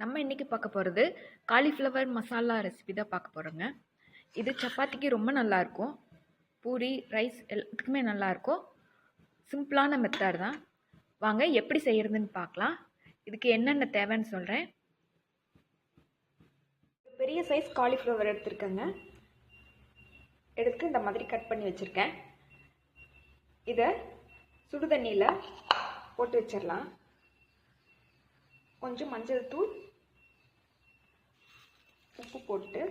நம்ம இன்றைக்கி பார்க்க போகிறது காலிஃப்ளவர் மசாலா ரெசிபி தான் பார்க்க போகிறோங்க இது சப்பாத்திக்கு ரொம்ப நல்லாயிருக்கும் பூரி ரைஸ் எல்லாத்துக்குமே நல்லாயிருக்கும் சிம்பிளான மெத்தட் தான். வாங்க எப்படி செய்கிறதுன்னு பார்க்கலாம். இதுக்கு என்னென்ன தேவைன்னு சொல்கிறேன் பெரிய சைஸ் காலிஃப்ளவர் எடுத்துருக்கேங்க. எடுத்து இந்த மாதிரி கட் பண்ணி வச்சுருக்கேன். இதை சுடு தண்ணியில் போட்டு வச்சிடலாம் கொஞ்சம் மஞ்சள் தூள் உப்பு போட்டு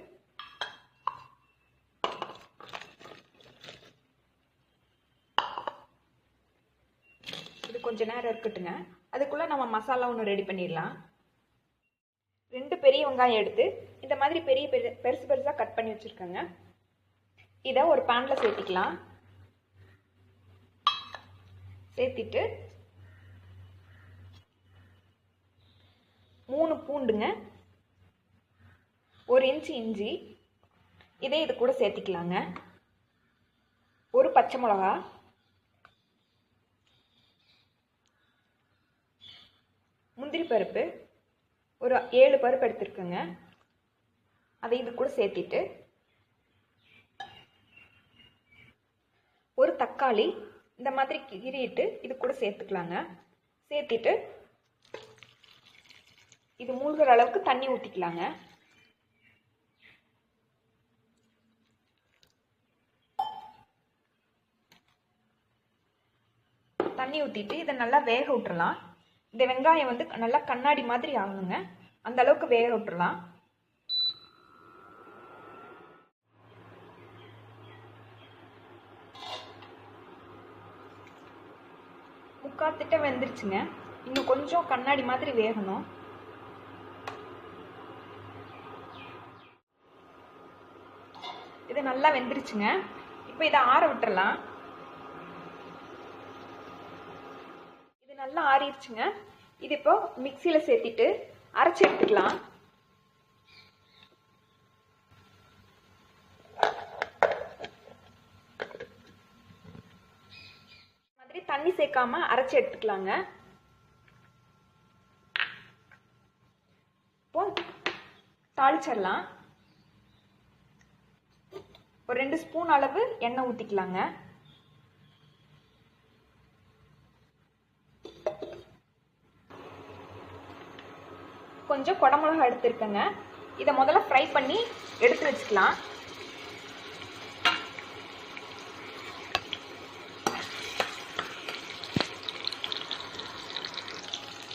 இது கொஞ்ச நேரம் இருக்கட்டுங்க. அதுக்குள்ளே நம்ம மசாலா ஒன்று ரெடி பண்ணிடலாம். ரெண்டு பெரிய வெங்காயம் எடுத்து இந்த மாதிரி பெரிய பெரிய பெருசு பெருசாக கட் பண்ணி வச்சுருக்கேங்க. இதை ஒரு பேனில் சேர்த்திக்கலாம். சேர்த்திட்டு மூணு பூண்டுங்க. ஒரு இன்ச்சு இஞ்சி. இதே இது கூட சேர்த்திக்கலாங்க. ஒரு பச்சை மிளகா. முந்திரி பருப்பு ஒரு ஏழு பருப்பு எடுத்துருக்குங்க. அதை இது கூட சேர்த்திட்டு ஒரு தக்காளி இந்த மாதிரி கிரிட்டு இது கூட சேர்த்துக்கலாங்க. சேர்த்திட்டு இது மூழ்கிற அளவுக்கு தண்ணி ஊற்றிக்கலாங்க தண்ணி ஊற்றிட்டு இதை நல்லா வேக விட்டுறலாம். இந்த வெங்காயம் வந்து நல்லா கண்ணாடி மாதிரி ஆகணுங்க. அந்த அளவுக்கு வேக விட்டுறலாம். முக்காத்திட்ட வெந்துருச்சுங்க. இன்னும் கொஞ்சம் கண்ணாடி மாதிரி வேகணும். இது நல்லா வெந்துருச்சுங்க. இப்போ இதை ஆற விட்டுறலாம் இது நல்லா ஆறிடுச்சுங்க. இது இப்போ மிக்சியில் சேர்த்திட்டு அரைச்சி எடுத்துக்கலாம். மாதிரி தண்ணி சேர்க்காம அரைச்சி எடுத்துக்கலாங்க. இப்போ தாளிச்சிடலாம். ஒரு ரெண்டு ஸ்பூன் அளவு எண்ணெய் ஊற்றிக்கலாங்க கொஞ்சம் குடமிளகா எடுத்துருக்கேங்க. இதை முதல்ல ஃப்ரை பண்ணி எடுத்து வச்சுக்கலாம்.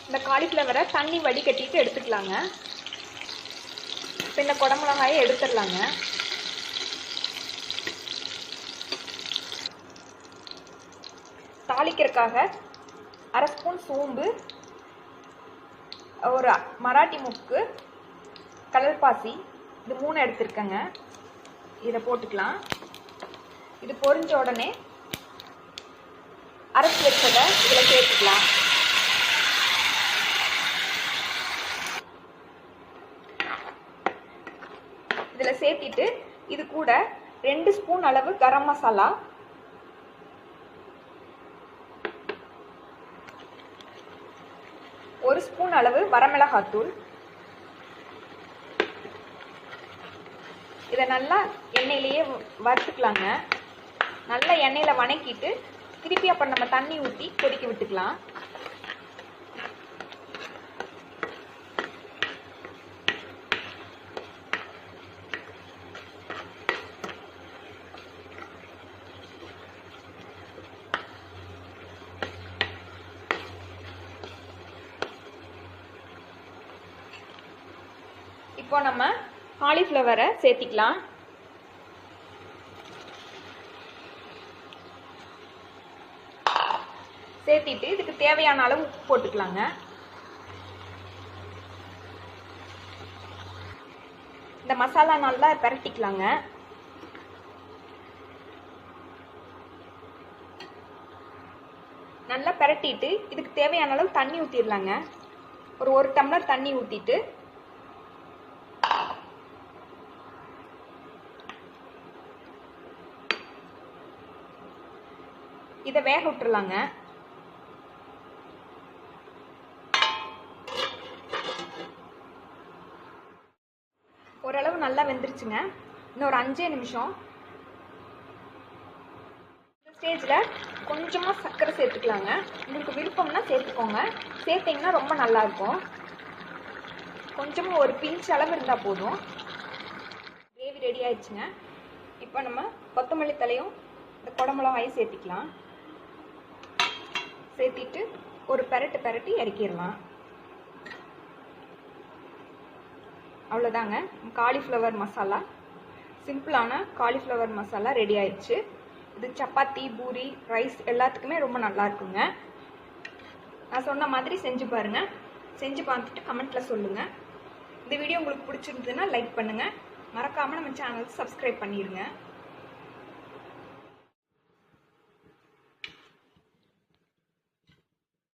இந்த காலிஃப்ளவரை தண்ணி வடிகட்டிட்டு எடுத்துக்கலாங்க. இப்போ இந்த குடமிளகாயை எடுத்துடலாங்க. தாளிக்கிறதுக்காக அரை ஸ்பூன் சோம்பு ஒரு மராட்டி முக்கு கடல் பாசி இது மூணு எடுத்துருக்கேங்க. இதை போட்டுக்கலாம். இது பொரிஞ்ச உடனே அரைச்சி வச்சதை இதில் சேர்த்துக்கலாம். இதில் சேர்த்திட்டு இது கூட ரெண்டு ஸ்பூன் அளவு கரம் மசாலா ஒரு ஸ்பூன் அளவு வரமிளகாத்தூள். இதை நல்லா எண்ணெயிலேயே வறுத்துக்கலாங்க. நல்லா எண்ணெயில் வணக்கிட்டு திருப்பி அப்புறம் நம்ம தண்ணி ஊற்றி கொதிக்க விட்டுக்கலாம். இப்போ நம்ம காலிஃப்ளவரை சேர்த்திக்கலாம். சேர்த்திட்டு இதுக்கு தேவையான அளவு உப்பு போட்டுக்கலாங்க. இந்த மசாலா நல்லா பரட்டிக்கலாங்க. நல்லா பிரட்டிட்டு இதுக்கு தேவையான அளவு தண்ணி ஊற்றிடலாங்க ஒரு ஒரு டம்ளர் தண்ணி ஊற்றிட்டு இதை வேக விட்டுறலாங்க. ஓரளவு நல்லா வெந்துருச்சுங்க. இன்னும் ஒரு அஞ்சே நிமிஷம். இந்த ஸ்டேஜில் கொஞ்சமாக சர்க்கரை சேர்த்துக்கலாங்க. உங்களுக்கு விருப்பம்னா சேர்த்துக்கோங்க. சேர்த்திங்கன்னா ரொம்ப நல்லாயிருக்கும். கொஞ்சமாக ஒரு பிஞ்ச் அளவு இருந்தால் போதும். கிரேவி ரெடி ஆயிடுச்சுங்க. இப்போ நம்ம கொத்தமல்லி தலையும் இந்த குடமிளகாயும் சேர்த்திக்கலாம். சேர்த்திட்டு ஒரு பெரட்டு பெரட்டி இறக்கிடலாம். அவ்வளோதாங்க. காலிஃப்ளவர் மசாலா. சிம்பிளான காலிஃப்ளவர் மசாலா ரெடி ஆயிடுச்சு. இது சப்பாத்தி பூரி ரைஸ் எல்லாத்துக்குமே ரொம்ப நல்லா இருக்குங்க. நான் சொன்ன மாதிரி செஞ்சு பாருங்கள் செஞ்சு பார்த்துட்டு கமெண்ட்டில் சொல்லுங்கள் இந்த வீடியோ உங்களுக்கு பிடிச்சிருந்ததுன்னா லைக் பண்ணுங்கள் மறக்காமல் நம்ம சேனல் சப்ஸ்கிரைப் பண்ணிடுங்க